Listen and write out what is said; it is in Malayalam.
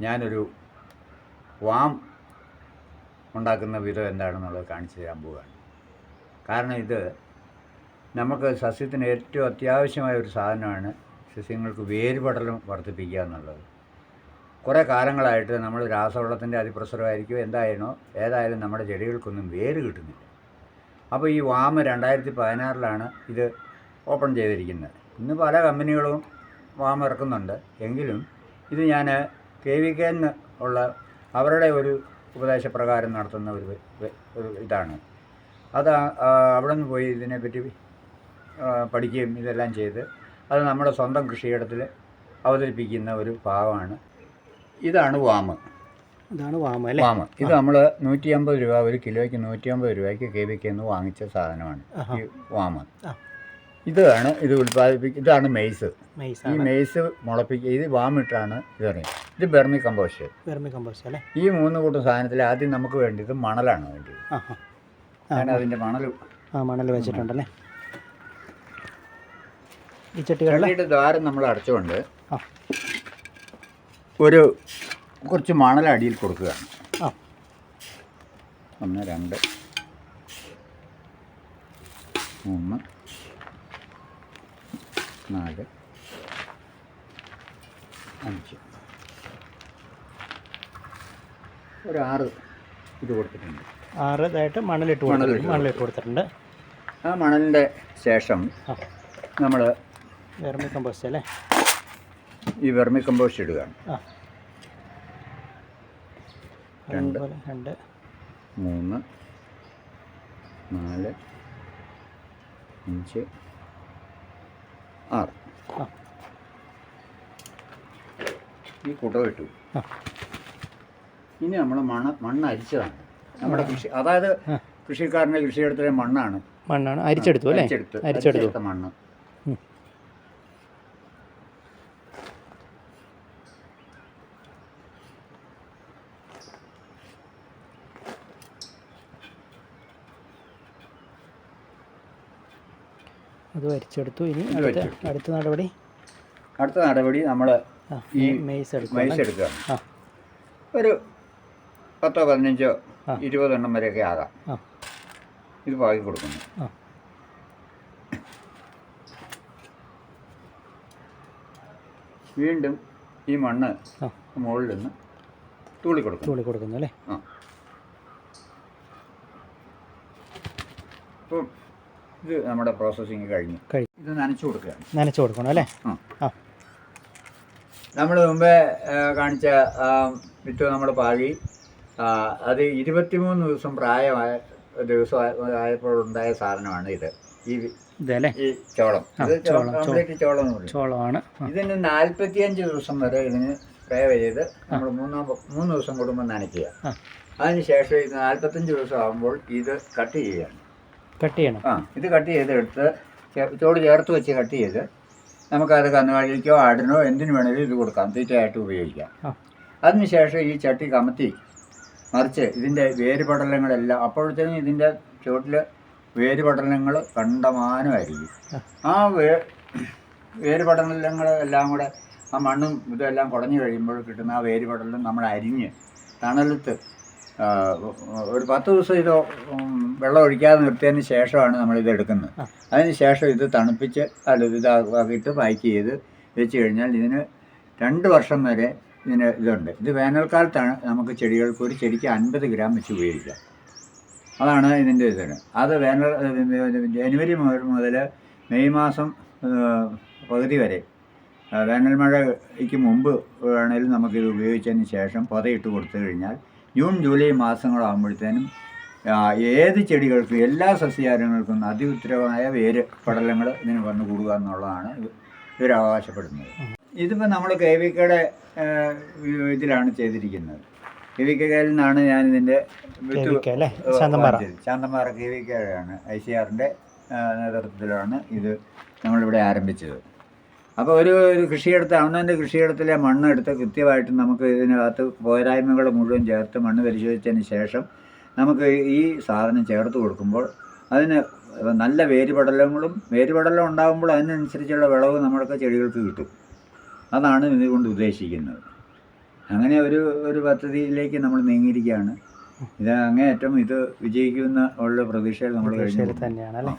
ഞാനൊരു വാം ഉണ്ടാക്കുന്ന വിധം എന്താണെന്നുള്ളത് കാണിച്ചു തരാൻ പോവുകയാണ്. കാരണം ഇത് നമുക്ക് സസ്യത്തിന് ഏറ്റവും അത്യാവശ്യമായ ഒരു സാധനമാണ് സസ്യങ്ങൾക്ക് വേരുപടലം വർദ്ധിപ്പിക്കുക എന്നുള്ളത്. കുറേ കാലങ്ങളായിട്ട് നമ്മൾ രാസവളത്തിന്റെ അതിപ്രസരമായിരിക്കും എന്തായാലും ഏതായാലും നമ്മുടെ ചെടികൾക്കൊന്നും വേര് കിട്ടുന്നില്ല. അപ്പോൾ ഈ വാമ രണ്ടായിരത്തി പതിനാറിലാണ് ഇത് ഓപ്പൺ ചെയ്തിരിക്കുന്നത്. ഇന്ന് പല കമ്പനികളും വാമ ഇറക്കുന്നുണ്ട്. എങ്കിലും ഇത് ഞാൻ കെ വി കെ എന്ന് ഉള്ള അവരുടെ ഒരു ഉപദേശപ്രകാരം നടത്തുന്ന ഒരു ഒരു ഇതാണ്. അത് അവിടെ നിന്ന് പോയി ഇതിനെപ്പറ്റി പഠിക്കുകയും ഇതെല്ലാം ചെയ്ത് അത് നമ്മുടെ സ്വന്തം കൃഷിയിടത്തിൽ അവതരിപ്പിക്കുന്ന ഒരു ഭാഗമാണ് ഇതാണ് വാമ്. ഇതാണ് വാമ അല്ലേ? വാമ്. ഇത് നമ്മൾ നൂറ്റി അമ്പത് രൂപ ഒരു കിലോയ്ക്ക് നൂറ്റി അമ്പത് രൂപയ്ക്ക് കെ വി കെ വാങ്ങിച്ച സാധനമാണ്. ഈ വാമ. ഇതാണ് ഇത് ഉൽപ്പാദിപ്പിക്കുക ഇതാണ് മെയ്സ്. ഈ മെയ്സ് മുളപ്പിക്കുക ഇത് വാമിട്ടാണ് ഇത് പറയുന്നത്. ഇത് ബെർമി കമ്പോസ്റ്റ്. വെർമി കമ്പോസ്റ്റ് അല്ലേ? ഈ മൂന്ന് കൂട്ടം സാധനത്തിൽ ആദ്യം നമുക്ക് വേണ്ടത് മണലാണ് വേണ്ടത്. ആ ആ. ആ, ഞാൻ അതിന്റെ മണൽ ആ മണൽ വെച്ചിട്ടുണ്ടല്ലേ? ഈ ചട്ടികളുടെ ദ്വാരം നമ്മൾ അടച്ചുകൊണ്ട് ആ. ഒരു കുറച്ച് മണൽ അടിയിൽ കൊടുക്കുകയാണ്. ആ. ഒന്ന് രണ്ട് മൂന്ന് നാല് അഞ്ച്. ഒരു ആറ് ഇത് കൊടുത്തിട്ടുണ്ട്. ആറ് ഇതായിട്ട് മണലിട്ട് മണലിട്ട് മണലിട്ട് കൊടുത്തിട്ടുണ്ട്. ആ മണലിന്റെ ശേഷം നമ്മൾ വെർമി കമ്പോസ്റ്റ് അല്ലേ? ഈ വെർമി കമ്പോസ്റ്റ് ഇടുകയാണ്. രണ്ട്. രണ്ട്. മൂന്ന് നാല് അഞ്ച് ആറ്. ആ. ഈ കുടം ഇട്ടു. ആ. ഇനി നമ്മൾ മണ്ണ് മണ്ണ് അരിച്ചതാണ്. നമ്മുടെ കൃഷി അതായത്. കൃഷിക്കാരന്റെ കൃഷിയിടത്തിലെ മണ്ണാണ്. മണ്ണാണ്. അരിച്ചെടുത്തു അല്ലേ? അരിച്ചെടുത്ത്. മണ്ണ്. അത് വരച്ചെടുത്തു ഇനി അടുത്ത അടുത്ത നടപടി? അടുത്ത നടപടി നമ്മൾ ഈ മെയ്സ് എടുക്കുക മെയ്സ് എടുക്കുക ഒരു പത്തോ പതിനഞ്ചോ. ഇരുപതെണ്ണം വരെയൊക്കെ ആകാം. ഇത് പാകി കൊടുക്കുന്നു. വീണ്ടും ഈ മണ്ണ് മുകളിൽ നിന്ന് തൂളി കൊടുക്കും തൂളി കൊടുക്കുന്നു അല്ലേ? ആ. അപ്പം ഇത് നമ്മുടെ പ്രോസസ്സിങ് കഴിഞ്ഞു. ഇത് നനച്ചു കൊടുക്കുക നനച്ചു കൊടുക്കണം അല്ലേ? ആ. നമ്മൾ മുമ്പേ കാണിച്ച വിറ്റോ വിത്ത് നമ്മൾ പാകി അത് ഇരുപത്തിമൂന്ന് ദിവസം പ്രായമായ ദിവസം ആയപ്പോഴുണ്ടായ സാധനമാണ് ഇത്. ഈ ഈ ചോളം. ഇത്. കംപ്ലീറ്റ് ചോളം ചോളമാണ്. ഇതിന് നാൽപ്പത്തിയഞ്ച് ദിവസം വരെ ഇതിന് സ്പ്രേ ചെയ്ത് നമ്മൾ മൂന്നാം മൂന്ന് ദിവസം കൂടുമ്പോൾ നനയ്ക്കുക. അതിനുശേഷം ഇത് നാൽപ്പത്തഞ്ച് ദിവസം ആകുമ്പോൾ ഇത് കട്ട് ചെയ്യണം കട്ട് ചെയ്യണം. ആ ഇത് കട്ട് ചെയ്തെടുത്ത് ചോട് ചേർത്ത് വെച്ച് കട്ട് ചെയ്ത് നമുക്കത് കന്നുകാലിക്കോ ആടിനോ എന്തിനു വേണമെങ്കിലും ഇത് കൊടുക്കാം. തീറ്റയായിട്ട് ഉപയോഗിക്കാം. അതിനുശേഷം ഈ ചട്ടി കമത്തി മറിച്ച് ഇതിന്റെ വേരുപടലങ്ങളെല്ലാം അപ്പോഴത്തേനും ഇതിന്റെ ചുവട്ടിൽ വേരുപടലങ്ങൾ കണ്ടമാനമായിരിക്കും. ആ. വേ വേരുപടലങ്ങൾ എല്ലാം കൂടെ ആ മണ്ണും ഇതെല്ലാം കുടഞ്ഞു കഴിയുമ്പോൾ കിട്ടുന്ന ആ വേരുപടലം നമ്മൾ അരിഞ്ഞ് തണലത്ത് ഒരു പത്ത് ദിവസം ഇത് വെള്ളം ഒഴിക്കാതെ നിർത്തിയതിന് ശേഷമാണ് നമ്മൾ ഇത് എടുക്കുന്നത്. അതിന് ശേഷം ഇത് തണുപ്പിച്ച് അല്ല ഇതാക്കിയിട്ട് പാക്ക് ചെയ്ത് വെച്ച് കഴിഞ്ഞാൽ ഇതിന് രണ്ട് വർഷം വരെ ഇതിന് ഇതുണ്ട്. ഇത് വേനൽക്കാലത്താണ് നമുക്ക് ചെടികൾക്ക് ഒരു ചെടിക്ക് അൻപത് ഗ്രാം വെച്ച് ഉപയോഗിക്കാം. അതാണ് ഇതിന്റെ ഇതിന് അത് വേനൽ ജനുവരി മുതൽ മെയ് മാസം പകുതി വരെ വേനൽ മഴയ്ക്ക് മുമ്പ് വേണേലും നമുക്കിത് ഉപയോഗിച്ചതിന് ശേഷം പൊതയിട്ട് കൊടുത്തു കഴിഞ്ഞാൽ ജൂൺ ജൂലൈ മാസങ്ങളാകുമ്പോഴത്തേനും ഏത് ചെടികൾക്കും എല്ലാ സസ്യജാലങ്ങൾക്കും അതിഉത്തരമായ വേര് പടലങ്ങൾ ഇതിന് വന്നു കൂടുക എന്നുള്ളതാണ് ഇവരവകാശപ്പെടുന്നത് ഇതിപ്പോൾ നമ്മൾ കെ വി കെയുടെ ഇതിലാണ് ചെയ്തിരിക്കുന്നത്. കെ വി കെയിൽ നിന്നാണ് ഞാൻ ഇതിന്റെ ശാന്തമാറ. കെ വി കെയാണ് ഐ സി ആറിന്റെ നേതൃത്വത്തിലാണ് ഇത് നമ്മളിവിടെ ആരംഭിച്ചത്. അപ്പോൾ ഒരു ഒരു കൃഷിയിടത്ത് അവനവന്റെ കൃഷിയിടത്തിലെ മണ്ണ് എടുത്ത് കൃത്യമായിട്ട് നമുക്ക് ഇതിനകത്ത് പോരായ്മകൾ മുഴുവൻ ചേർത്ത് മണ്ണ് പരിശോധിച്ചതിന് ശേഷം നമുക്ക് ഈ സാധനം ചേർത്ത് കൊടുക്കുമ്പോൾ അതിന് നല്ല വേരുപടലങ്ങളും വേരുപടലം ഉണ്ടാകുമ്പോൾ അതിനനുസരിച്ചുള്ള വിളവ് നമ്മൾക്ക് ചെടികൾക്ക് കിട്ടും. അതാണ് ഇതുകൊണ്ട് ഉദ്ദേശിക്കുന്നത്. അങ്ങനെ ഒരു ഒരു പദ്ധതിയിലേക്ക് നമ്മൾ നീങ്ങിയിരിക്കുകയാണ്. ഇത് അങ്ങേയറ്റം ഇത് വിജയിക്കുന്ന ഉള്ള പ്രതീക്ഷയിൽ നമ്മൾ കഴിഞ്ഞു തന്നെയാണ് അല്ലേ